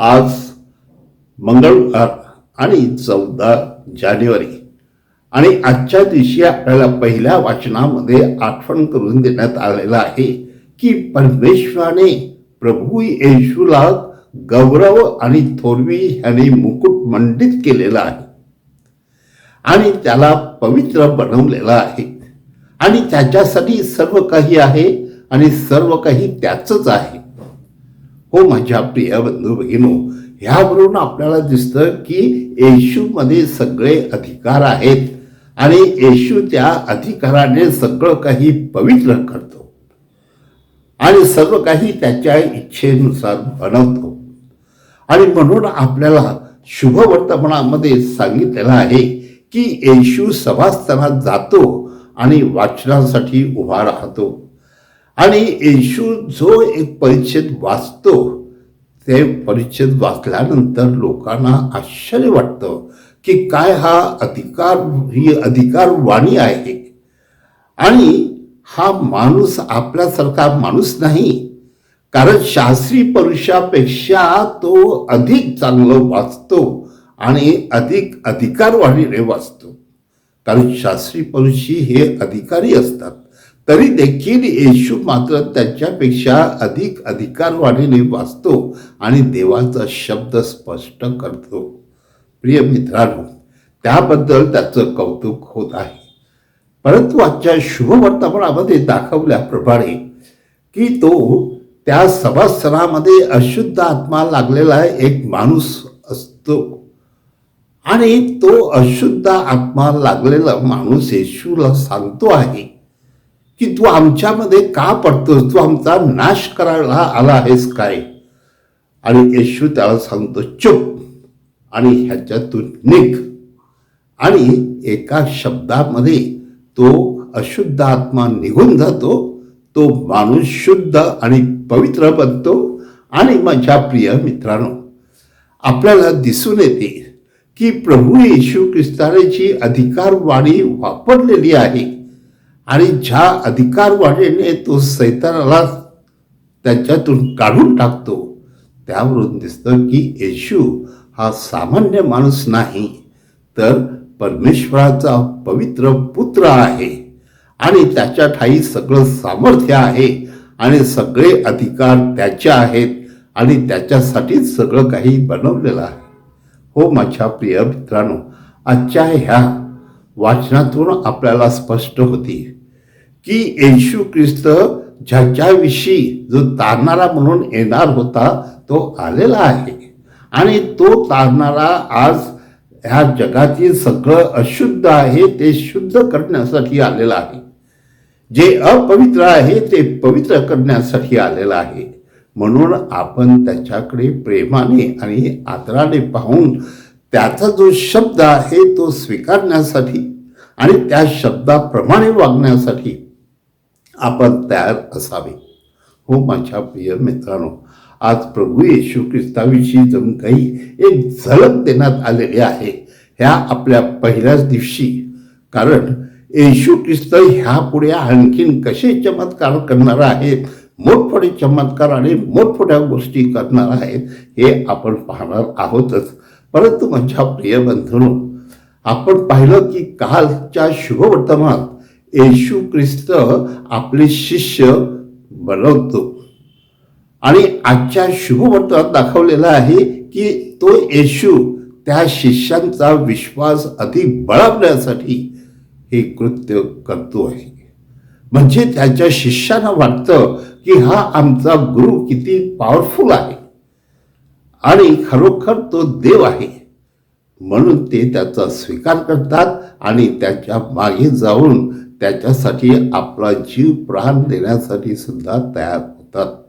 आज मंगळवार आणि चौदा जानेवारी. आणि आजच्या दिवशी आपल्याला पहिल्या वाचनामध्ये आठवण करून देण्यात आलेलं आहे की परमेश्वराने प्रभू येशूला गौरव आणि थोरवी ह्याने मुकुट मंडित केलेला आहे. आणि त्याला पवित्र बनवलेलं आहे. आणि त्याच्यासाठी सर्व काही आहे आणि सर्व काही त्याचंच आहे. हो माझ्या प्रिय बंधू भगिनो ह्यावरून आपल्याला दिसतं की येशूमध्ये सगळे अधिकार आहेत आणि येशू त्या अधिकाराने सगळं काही पवित्र करतो आणि सर्व काही त्याच्या इच्छेनुसार बनवतो. आणि म्हणून आपल्याला शुभ वर्तमानामध्ये सांगितलेलं आहे की येशू सभास्थानात जातो आणि वाचनासाठी उभा राहतो. आणि येशू जो एक परिच्छेद वाचतो ते परिच्छेद वाचल्यानंतर लोकांना आश्चर्य वाटतं की काय हा अधिकार ही अधिकार वाणी आहे. आणि हा माणूस आपल्यासारखा माणूस नाही कारण शास्त्री परुषापेक्षा तो अधिक चांगलं वाचतो आणि अधिक अधिकारवाणीने वाचतो. कारण शास्त्री परुषी हे अधिकारी असतात. तरी देखील येशू मात्र त्यांच्यापेक्षा अधिक अधिकारवाणीने वाचतो आणि देवाचा शब्द स्पष्ट करतो. प्रिय मित्रांनो त्याबद्दल त्याचं कौतुक होत आहे. परंतु आजच्या शुभवर्तमानामध्ये दाखवल्याप्रमाणे की तो त्या सभास्थानामध्ये अशुद्ध आत्मा लागलेला एक माणूस असतो. आणि तो अशुद्ध आत्मा लागलेला माणूस येशूला सांगतो आहे की तू आमच्यामध्ये का पडतोस? तू आमचा नाश करायला आला आहेस काय? आणि येशू त्याला सांगतो चुप आणि ह्याच्यातून निघ. आणि एका शब्दामध्ये तो अशुद्ध आत्मा निघून जातो तो माणूस शुद्ध आणि पवित्र बनतो. आणि माझ्या प्रिय मित्रांनो आपल्याला दिसून येते की प्रभू येशू ख्रिस्ताने जी अधिकारवाणी वापरलेली आहे आणि ज्या अधिकारवाणीने तो सैतानाला त्याच्यातून काढून टाकतो त्यावरून दिसतं की येशू हा सामान्य माणूस नाही तर परमेश्वराचा पवित्र पुत्र आहे. आणि त्याच्या ठाई सगळं सामर्थ्य आहे आणि सगळे अधिकार त्याचे आहेत आणि त्याच्यासाठीच सगळं काही बनवलेलं आहे. हो माझ्या प्रिय मित्रांनो आजच्या ह्या वाचनातून आपल्याला स्पष्ट होती की येशू ख्रिस्त ज्याच्याविषयी जो तारणारा म्हणून येणार होता तो आलेला आहे. आणि तो तारणारा आज ह्या जगातील सगळं अशुद्ध आहे ते शुद्ध करण्यासाठी आलेलं आहे. जे अपवित्र आहे ते पवित्र करण्यासाठी आलेलं आहे. म्हणून आपण त्याच्याकडे प्रेमाने आणि आदराने पाहून त्याचा जो शब्द आहे तो स्वीकारण्यासाठी आणि त्या शब्दाप्रमाणे वागण्यासाठी आपण तयार असावे. हो माझ्या प्रिय मित्रांनो आज प्रभू येशू ख्रिस्ताविषयी जणू काही एक झलक देण्यात आलेली आहे. ह्या आपल्या पहिल्याच दिवशी. कारण येशू ख्रिस्त ह्यापुढे आणखीन कसे चमत्कार करणार आहेत मोठमोठे चमत्कार आणि मोठमोठ्या गोष्टी करणार आहेत हे आपण पाहणार आहोतच. परंतु माझ्या प्रिय बंधून आपण पाहिलं की कालच्या शुभवर्तमानात येशू ख्रिस्त आपले शिष्य बनवतो. आणि आजच्या शुभवर्तनात दाखवलेलं आहे की तो येशू त्या शिष्यांचा विश्वास अधिक बळावण्यासाठी हे कृत्य करतो आहे. म्हणजे त्याच्या शिष्यांना वाटतं की हा आमचा गुरु किती पॉवरफुल आहे. आणि खरोखर तो देव आहे. म्हणून ते त्याचा स्वीकार करतात आणि त्याच्यामागे जाऊन त्याच्यासाठी आपला जीव प्राण देण्यासाठी सुद्धा तयार होतात.